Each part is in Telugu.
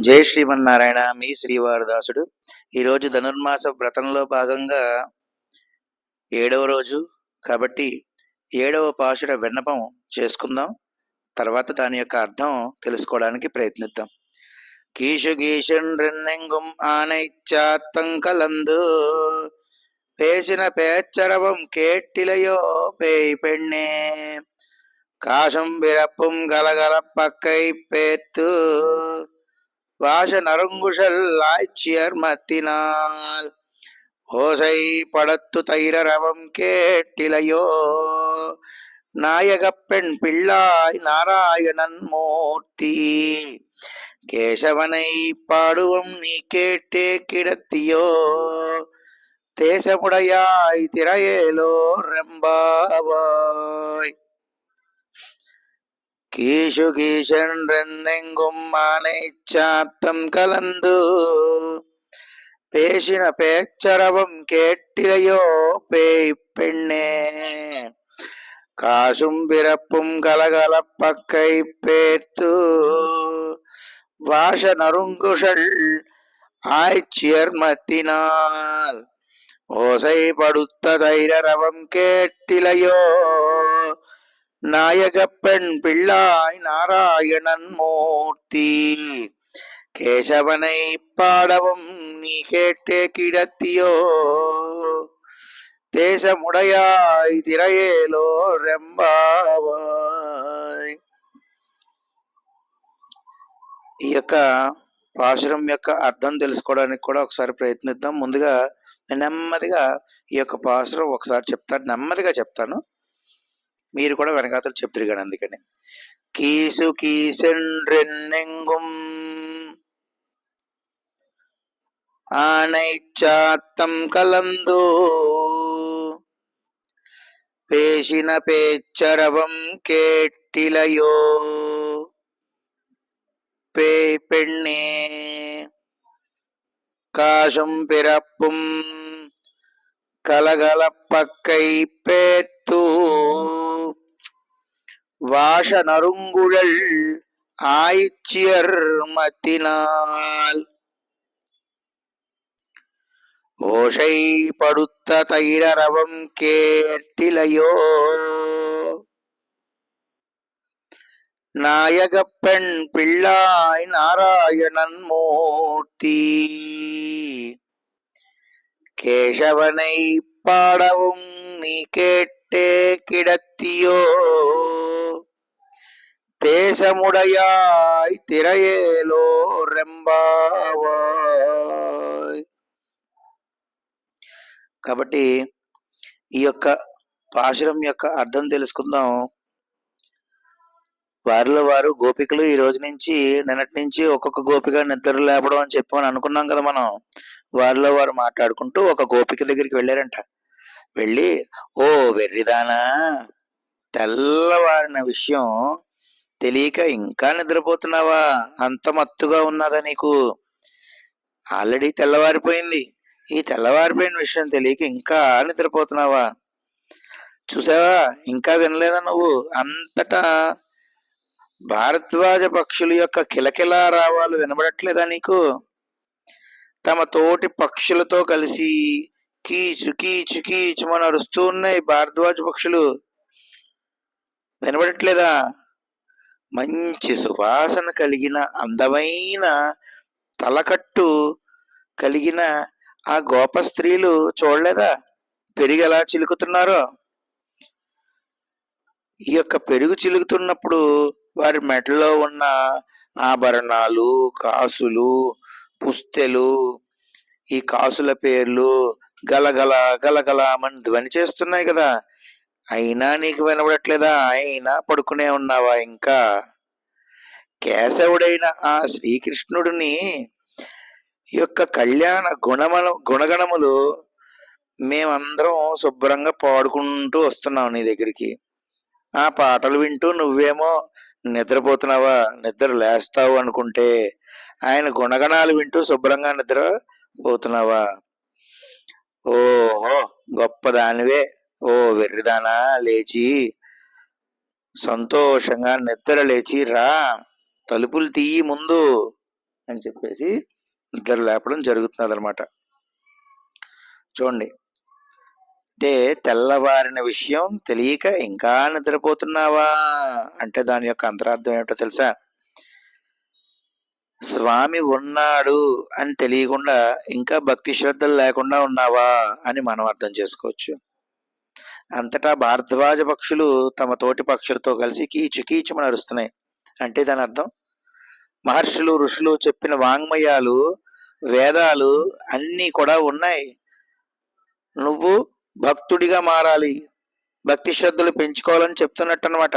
జై శ్రీమన్నారాయణ మీ శ్రీవారదాసుడు. ఈరోజు ధనుర్మాస వ్రతంలో భాగంగా ఏడవ రోజు కాబట్టి ఏడవ పాశుర విన్నపం చేసుకుందాం. తర్వాత దాని యొక్క అర్థం తెలుసుకోవడానికి ప్రయత్నిద్దాం. కీషు గీషన్ రెన్నెంగుం ఆనైచ్చాత్తం కలందు పేసిన పేచ్చరవం కేట్టిలయో పేయి పెణ్ణే కాశం విరప్పుం గలగల పక్కై పేత్తు. வாச நறுங்குஷல் ஆய்ச்சியர் மத்தினால். ஓசை படத்து தைரரவம் கேட்டிலையோ. நாயகப்பெண் பிள்ளாய் நாராயணன் மூர்த்தி. கேசவனை பாடுவம் நீ கேட்டே கிடத்தியோ. தேசமுடையாய் திரையேலோ ரெம்பாவாய். கீஷு கீஷன்றெங்கும் மானை சாத்தம் கலந்து பேசின பேச்சரவம் கேட்டிலையோ பேய் பெண்ணே. காசும் பிறப்பும் கலகலப்பக்கை பேர்த்து வாச நறுங்குஷல் ஆய்ச்சியர் ஓசைப்படுத்த ஓசை தைரரவம் கேட்டிலையோ நாயகப்பெண் பிள்ளாய் நாராயணன் மூர்த்தி கேசவனை பாடவும் நீ கேட்டே கிடத்தியோ தேசமுடையாய் திரையேலோ రెంబావాయ్ ఈ యొక్క పాశురం యొక్క అర్థం తెలుసుకోవడానికి కూడా ఒకసారి ప్రయత్నిద్దాం ముందుగా నెమ్మదిగా ఈ యొక్క పాశురం ఒకసారి చెప్తాను నెమ్మదిగా చెప్తాను మీరు కూడా వెనకాతలు చెప్తిరిగాడు అందుకని. కీసు కీసెండ్రెన్నెంగుం కలందు. పేషిన పేచ్చరవం பேச்சரவம் పే పెణ్ణే కాశం காசும் కలగల పక్కై பேர்த்தூ வாஷ நறுங்குழல் ஆய்ச்சியர் மத்தினால் ஓஷை படுத்த தைரரவம் கேட்டிலையோ. நாயகப்பெண் பிள்ளாய் நாராயணன் மூர்த்தி. கேசவனை பாடவும் நீ கேட்டே கிடத்தியோ. தேசமுடையாய் திரையேலோ రెంబావాయ్ కాబట్టి ఈ యొక్క పాశురం యొక్క అర్థం తెలుసుకుందాం వారిలో వారు గోపికలు ఈ రోజు నుంచి నిన్నటి నుంచి ఒక్కొక్క గోపిక నిద్ర లేపడం అని చెప్పమని అనుకున్నాం కదా మనం వారిలో వారు మాట్లాడుకుంటూ ఒక గోపిక దగ్గరికి వెళ్ళారంట వెళ్ళి ఓ వెర్రిదానా తెల్లవారిన విషయం తెలియక ఇంకా నిద్రపోతున్నావా? అంత మత్తుగా ఉన్నదా నీకు? ఆల్రెడీ తెల్లవారిపోయింది. ఈ తెల్లవారిపోయిన విషయం తెలియక ఇంకా నిద్రపోతున్నావా? చూసావా? ఇంకా వినలేదా నువ్వు? అంతటా భారద్వాజ పక్షుల యొక్క కిలకిలా రావాలు వినబడట్లేదా నీకు? తమ తోటి పక్షులతో కలిసి కీచు కీచు కీచుమని అరుస్తూ ఉన్నాయి భారద్వాజ పక్షులు. వినబడట్లేదా? మంచి సువాసన కలిగిన అందమైన తలకట్టు కలిగిన ఆ గోప స్త్రీలు చూడలేదా? పెరిగి ఎలా చిలుకుతున్నారో? ఈ యొక్క పెరుగు చిలుకుతున్నప్పుడు వారి మెడలో ఉన్న ఆభరణాలు కాసులు పుస్తెలు ఈ కాసుల పేర్లు గలగల గలగలమని ధ్వని చేస్తున్నాయి కదా. అయినా నీకు వినబడట్లేదా? అయినా పడుకునే ఉన్నావా ఇంకా? కేశవుడైన ఆ శ్రీకృష్ణుడిని ఈ యొక్క కళ్యాణ గుణమను గుణగణములు మేమందరం శుభ్రంగా పాడుకుంటూ వస్తున్నాం నీ దగ్గరికి. ఆ పాటలు వింటూ నువ్వేమో నిద్రపోతున్నావా? నిద్ర లేస్తావు అనుకుంటే ఆయన గుణగణాలు వింటూ శుభ్రంగా నిద్ర పోతున్నావా ఓహో గొప్ప దానివే ఓ వెర్రిదానా లేచి సంతోషంగా నిద్ర లేచి రా తలుపులు తీయి ముందు అని చెప్పేసి నిద్ర లేపడం జరుగుతున్నది అనమాట చూడండి. అంటే తెల్లవారిన విషయం తెలియక ఇంకా నిద్రపోతున్నావా? అంటే దాని యొక్క అంతరార్థం ఏమిటో తెలుసా? స్వామి ఉన్నాడు అని తెలియకుండా ఇంకా భక్తి శ్రద్ధలు లేకుండా ఉన్నావా అని మనం అర్థం చేసుకోవచ్చు. అంతటా భారద్వాజ పక్షులు తమ తోటి పక్షులతో కలిసి కీచు కీచుమని అరుస్తున్నాయి అంటే దాని అర్థం? మహర్షులు ఋషులు చెప్పిన వాంగ్మయాలు వేదాలు అన్నీ కూడా ఉన్నాయి. నువ్వు భక్తుడిగా మారాలి. భక్తి శ్రద్ధలు పెంచుకోవాలని చెప్తున్నట్టు అనమాట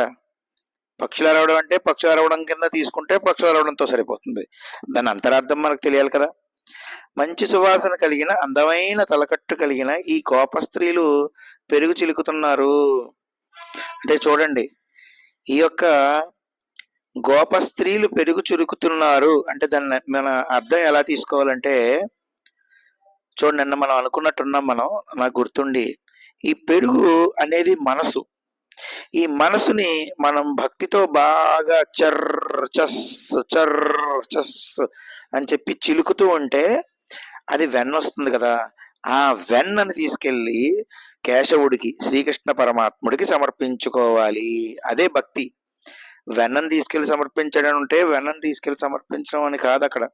పక్షులు అరవడం అంటే పక్షులు అరవడం కింద తీసుకుంటే పక్షులు అరవడంతో సరిపోతుంది. దాని అంతరార్థం మనకు తెలియాలి కదా? మంచి సువాసన కలిగిన అందమైన తలకట్టు కలిగిన ఈ గోప స్త్రీలు పెరుగు చిలుకుతున్నారు. అంటే చూడండి ఈ యొక్క గోప స్త్రీలు పెరుగు చురుకుతున్నారు అంటే దాన్ని మన అర్థం ఎలా తీసుకోవాలంటే చూడండి నిన్న మనం అనుకున్నట్టున్నాం మనం నాకు గుర్తుండి. ఈ పెరుగు అనేది మనసు. ఈ మనసుని మనం భక్తితో బాగా చర్ చస్ చర్ చస్ అని చెప్పి చిలుకుతూ ఉంటే అది వెన్న వస్తుంది కదా. ఆ వెన్నని తీసుకెళ్ళి కేశవుడికి శ్రీకృష్ణ పరమాత్ముడికి సమర్పించుకోవాలి. అదే భక్తి. వెన్నను తీసుకెళ్ళి సమర్పించడం అంటే వెన్నను తీసుకెళ్ళి సమర్పించడం అని కాదు అక్కడ.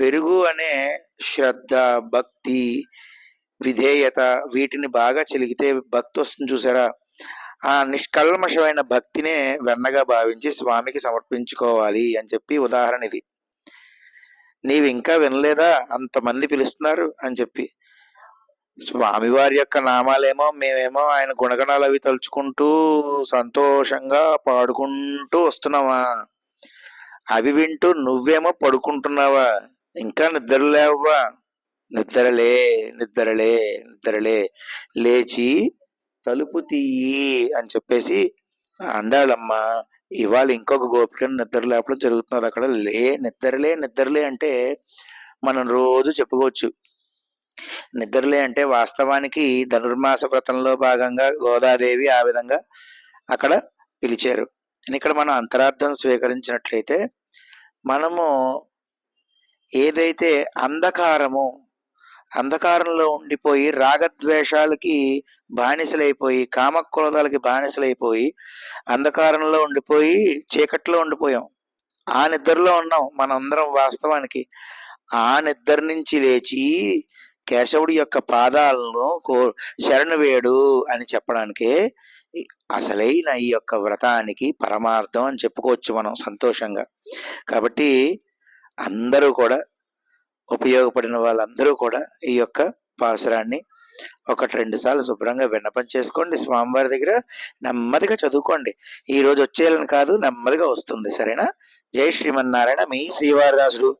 పెరుగు అనే శ్రద్ధ భక్తి విధేయత వీటిని బాగా చెలిగితే భక్తి వస్తుంది చూసారా? ఆ నిష్కల్మషమైన భక్తినే వెన్నగా భావించి స్వామికి సమర్పించుకోవాలి అని చెప్పి ఉదాహరణ ఇది. నీవింకా ఇంకా వినలేదా? అంతమంది పిలుస్తున్నారు అని చెప్పి. స్వామివారి యొక్క నామాలేమో మేమేమో ఆయన గుణగణాలు అవి తలుచుకుంటూ సంతోషంగా పాడుకుంటూ వస్తున్నావా అవి వింటూ నువ్వేమో పడుకుంటున్నావా? ఇంకా నిద్రలేవా నిద్రలే నిద్రలే నిద్రలే. లేచి తలుపు తీయి అని చెప్పేసి అండాలమ్మ ఇవాళ ఇంకొక గోపికను నిద్ర లేపడం జరుగుతున్నది. అక్కడ లే నిద్రలే నిద్రలే అంటే మనం రోజు చెప్పుకోవచ్చు. నిద్రలే అంటే వాస్తవానికి ధనుర్మాస వ్రతంలో భాగంగా గోదాదేవి ఆ విధంగా అక్కడ పిలిచారు. ఇక్కడ మనం అంతరార్థం స్వీకరించినట్లయితే మనము ఏదైతే అంధకారము అంధకారంలో ఉండిపోయి రాగద్వేషాలకి బానిసలైపోయి కామక్రోధాలకి బానిసలైపోయి అంధకారంలో ఉండిపోయి చీకట్లో ఉండిపోయాం. ఆ నిద్రలో ఉన్నాం మనందరం వాస్తవానికి. ఆ నిద్ర నుంచి లేచి కేశవుడి యొక్క పాదాలను కో శరణు వేడు అని చెప్పడానికే అసలైన ఈ యొక్క వ్రతానికి పరమార్థం అని చెప్పుకోవచ్చు మనం సంతోషంగా. కాబట్టి అందరూ కూడా ఉపయోగపడిన వాళ్ళందరూ కూడా ఈ యొక్క పాసురాన్ని ఒకటి రెండు సార్లు శుభ్రంగా విన్నపం చేసుకోండి. స్వామివారి దగ్గర నెమ్మదిగా చదువుకోండి. ఈ రోజు వచ్చేయాలని కాదు నెమ్మదిగా వస్తుంది. సరేనా? జై శ్రీమన్నారాయణ. మీ శ్రీవారిదాసుడు